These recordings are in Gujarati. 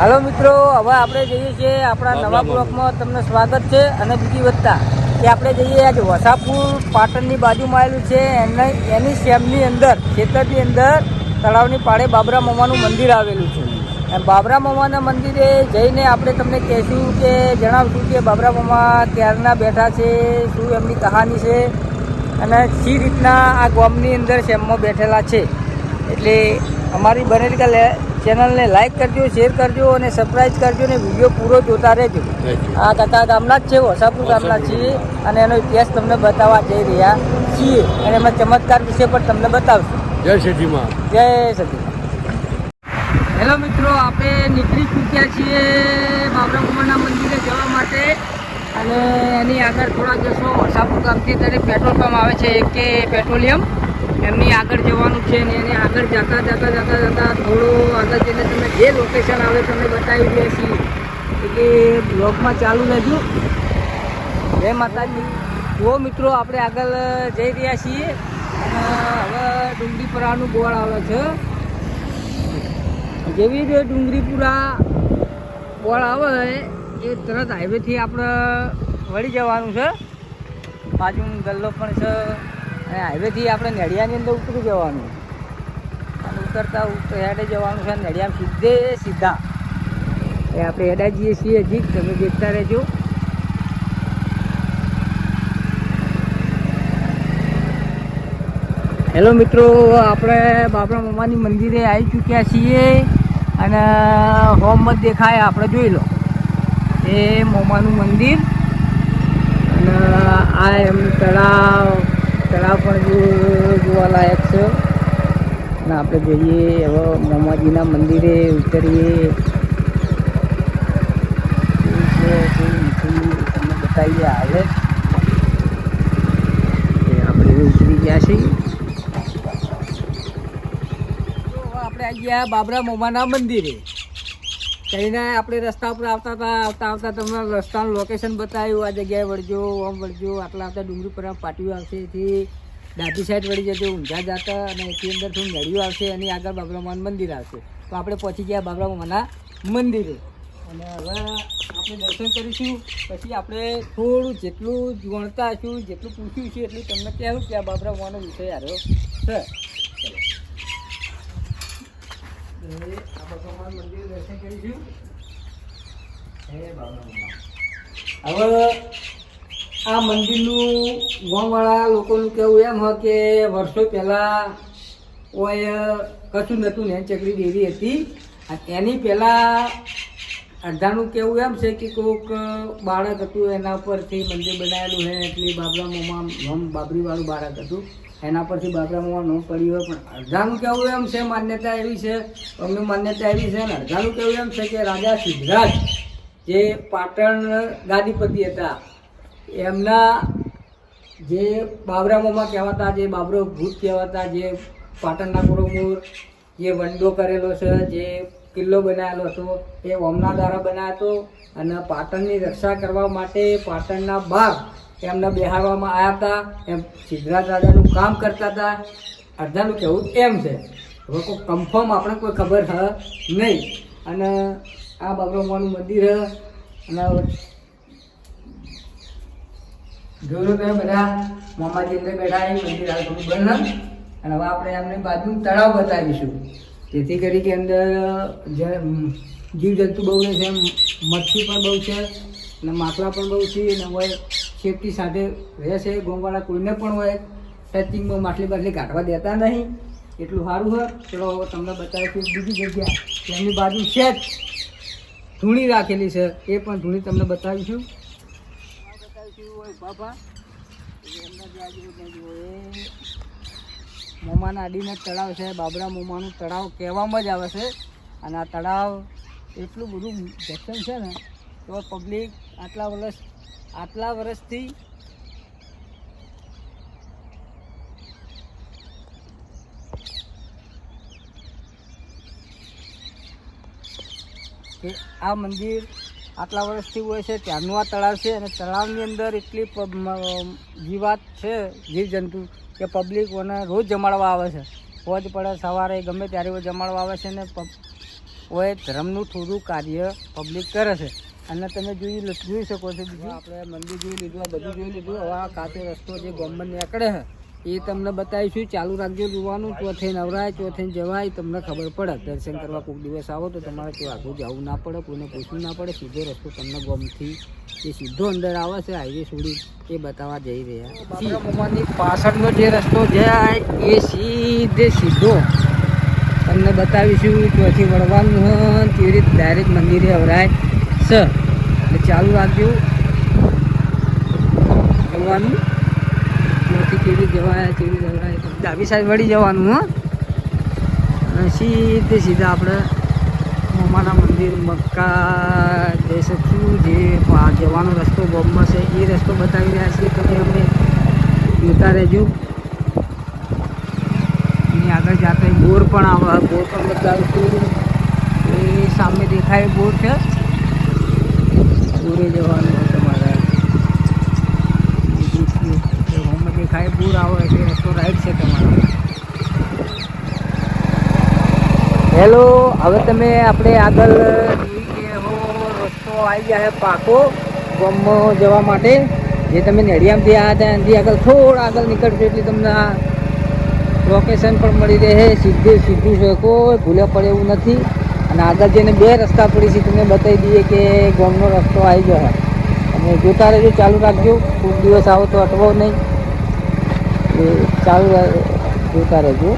હાલો મિત્રો હવે આપણે જઈએ છીએ આપણા નવા બ્લોકમાં તમને સ્વાગત છે અને બીજી વત્તા કે આપણે જઈએ આજે વસાપુર પાટણની બાજુમાં આવેલું છે. એને એની શેમની અંદર ખેતરની અંદર તળાવની પાળે બાબરા મામાનું મંદિર આવેલું છે. એમ બાબરા મામાના મંદિરે જઈને આપણે તમને કહેશું કે જણાવશું કે બાબરા મામા ક્યારના બેઠા છે શું એમની કહાની છે અને સી રીતના આ ગામની અંદર શેમમાં બેઠેલા છે. એટલે અમારી બનેલી ચેનલને લાઈક કરજો શેર કરજો અને સબસ્ક્રાઈબ કરજો અને વીડિયો પૂરો જોતા રહેજો. આ કાકા ગામના જ છે વસાપુર ગામના છીએ અને એનો ઇતિહાસ તમને બતાવવા જઈ રહ્યા છીએ અને એમાં ચમત્કાર વિશે પણ તમને બતાવશું. જય શેઠીમાં. જય સતી હેલો મિત્રો આપણે નીકળી ચૂક્યા છીએ બાબરા કુમારના મંદિરે જવા માટે અને એની આગળ થોડા જશો વસાપુર ગામથી ત્યારે પેટ્રોલ પંપ આવે છે એક કે પેટ્રોલિયમ. એમની આગળ જવાનું છે અને એની આગળ જતા જતા જતા જતા થોડું આગળ જઈને તમને જે લોકેશન આવે તમને બતાવી રહ્યા છીએ. એટલે બ્લોગમાં ચાલુ રહેજો. જય માતાજી. જુઓ મિત્રો, આપણે આગળ જઈ રહ્યા છીએ. હવે ડુંગળીપુરાનું બોર્ડ આવે છે. જેવી રીતે ડુંગળીપુરા બોર્ડ આવે, એ તરત હાઈવેથી આપણે વળી જવાનું છે. બાજુનો ગલ્લો પણ છે. અને હાઈવેથી આપણે નડિયાની અંદર ઉતરી જવાનું. અને ઉતરતા ઉતર હેડે જવાનું છે નડિયા સીધે સીધા. એ આપણે હેડા જઈએ છીએ હજી, તમે દેખતા રહેજો. હેલો મિત્રો, આપણે બાબરા મામાની મંદિરે આવી ચૂક્યા છીએ અને હોમ જ દેખાય, આપણે જોઈ લો. એ મોમાનું મંદિર. અને આ એમ તળાવ તળાવ પણ જોવાલાયક છે. અને આપણે જઈએ, હવે મોમાજીના મંદિરે ઉતરીએ. તમને બતાવીએ એ આપણે ઉતરી ગયા છીએ. આપણે આવી ગયા બાબરા મોમાના મંદિરે. કહીને આપણે રસ્તા ઉપર આવતા હતા, આવતા આવતા તમને રસ્તાનું લોકેશન બતાવ્યું. આ જગ્યાએ વળજો, આમ વળજો. આટલા આવતા ડુંગળી પર પાટિયું આવશે એથી. ડાબી સાઈડ વળી જજો, ઊંઝા જતા અને એથી અંદર થોડું નળિયું આવશે એની આગળ બાબરા મંદિર આવશે. તો આપણે પહોંચી ગયા બાબરામાના મંદિરે. અને હવે આપણે દર્શન કરીશું. પછી આપણે થોડું જેટલું ગણતા હશું, જેટલું પૂછ્યું છે એટલું તમને કહેવું કે આ બાબરા વિષય આવ્યો છે. હવે આ હે મંદિરનું ગામવાળા લોકોનું કહેવું એમ હોય કે વર્ષો પહેલાં કોઈ કશું નહોતું ને ચકડી દેવી હતી. એની પહેલાં અડધાનું કહેવું એમ છે કે કોઈક બાળક હતું એના પરથી મંદિર બનાવેલું છે એટલે બાબરા મોમાં બાબરીવાળું બાળક હતું. એના પરથી બાબરામાં ન પડ્યું હોય પણ અડધાનું કેવું એમ છે, માન્યતા એવી છે, અમને માન્યતા એવી છે ને અડધાનું કેવું એમ છે કે રાજા સિદ્ધરાજ જે પાટણ ગાદીપતિ હતા, એમના જે બાબરામોમાં કહેવાતા, જે બાબરો ભૂત કહેવાતા, જે પાટણના પુરોમૂર જે વંડો કરેલો છે, જે કિલ્લો બનાવેલો હતો, એ ઓમના દ્વારા બનાવ્યો હતો અને પાટણની રક્ષા કરવા માટે પાટણના બાગ એમને બેહારવામાં આવ્યા હતા એમ સિદ્ધરાજ રાજાનું કામ કરતા હતા અડધાનું કહેવું એમ છે. હવે કોઈ કન્ફર્મ આપણે કોઈ ખબર હ નહીં. અને આ બાબરોમાનું મંદિર અને જોયું તમે બધા, મામાજી અંદર બેઠા એ મંદિર આગળ બંધ અને હવે આપણે એમને બાજુ તળાવ બતાવીશું. જેથી કરી કે અંદર, જે જીવજંતુ બહુ છે મચ્છી પણ બહુ છે, અને માટલા પણ બહુ છે, અને હોય સેફટી સાથે રહે છે. ગોમવાળા કોઈને પણ હોય ટચિંગમાં માટલી બાટલી કાઢવા દેતા નહીં. એટલું સારું હોય. ચલો તમને બતાવીશું બીજી જગ્યા. એમની બાજુ છે જ ધૂણી રાખેલી છે. એ પણ ધૂણી તમને બતાવીશું. બતાવીશું બાપા મોમાના અડીને તળાવ છે. બાબરા મોમાનું તળાવ કહેવામાં જ આવે છે. અને આ તળાવ એટલું બધું જતન છે ને તો પબ્લિક આટલા વર્ષ, આટલા વર્ષથી કે આ મંદિર આટલા વર્ષથી હોય છે ત્યારનું આ તળાવ છે અને તળાવની અંદર એટલી જીવાત છે જીવજંતુ કે પબ્લિક મને રોજ જમાડવા આવે છે. ફોજ પડે સવારે ગમે ત્યારે જમાડવા આવે છે ને પબ- હોય ધર્મનું થોડું કાર્ય પબ્લિક કરે છે. અને તમે જોઈ જોઈ શકો છો બીજું. આપણે મંદિર જોઈ લીધું આ બધું જોઈ લીધું. હવે આ કાચો રસ્તો જે ગવર્મેન્ટ નીકળે છે એ તમને બતાવીશું. ચાલુ રાખજો જોવાનું. ચોથે નવરાય ચોથે જવાય. તમને ખબર પડે. દર્શન કરવા કોઈક દિવસ આવો તો તમારે કોઈ આગળ જવું ના પડે કોઈને પૂછવું ના પડે. સીધો રસ્તો તમને ગમથી એ સીધો અંદર આવે છે હાઈવે છોડી એ બતાવવા જઈ રહ્યા બાબરાની પાછળનો જે રસ્તો જાય એ સીધે સીધો તમને બતાવીશું. ચોથી વળવાનું કેવી રીતે ડાયરેક્ટ મંદિરે અવરાય છે. એટલે ચાલુ રાખજો. જવાનું. ત્યાંથી કેવી જવાય ડાબી સાઈડ વળી જવાનું, હો. અને સીધે સીધા આપણે મોમાના મંદિર મક્કા જઈ જે જવાનો રસ્તો બોમ્બમાં છે, એ રસ્તો બતાવી રહ્યા છીએ. તમે અમને જોતા રહેજો. એની આગળ જાતે બોર પણ આવે બોર પણ બતાવીશું. એ સામે દેખાય બોર છે. બોરે જવાનું હોય તમારે. હોમમાં ખાઈ પૂર આવે એટલે રસ્તો રાઈટ છે તમારો. હેલો, હવે તમે આપણે આગળ રસ્તો આવી જાય પાકો ગામમાં જવા માટે. જે તમે નડિયામથી આવ્યા હતા, એનાથી આગળ થોડા આગળ નીકળશો એટલે તમને લોકેશન પણ મળી રહે. સીધે સીધું છે કોઈ ભૂલે પડે એવું નથી. અને આગળ જઈને બે રસ્તા પડી છે, તમને બતાવી દઈએ કે ગામનો રસ્તો આવી ગયો અને જોતા રહેજો, ચાલુ રાખજો. ખૂબ દિવસ આવો તો અટવો નહીં. ચાલુ જોતા રહેજો.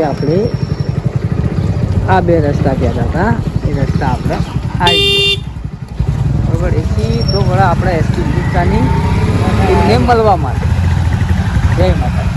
એ આપણે આ બે રસ્તા કહેતા હતા એ રસ્તા આપણે આવી ગયા. બરાબર, એથી તો વડા આપણે એસટી ટીમને મળવા માટે. જય માતા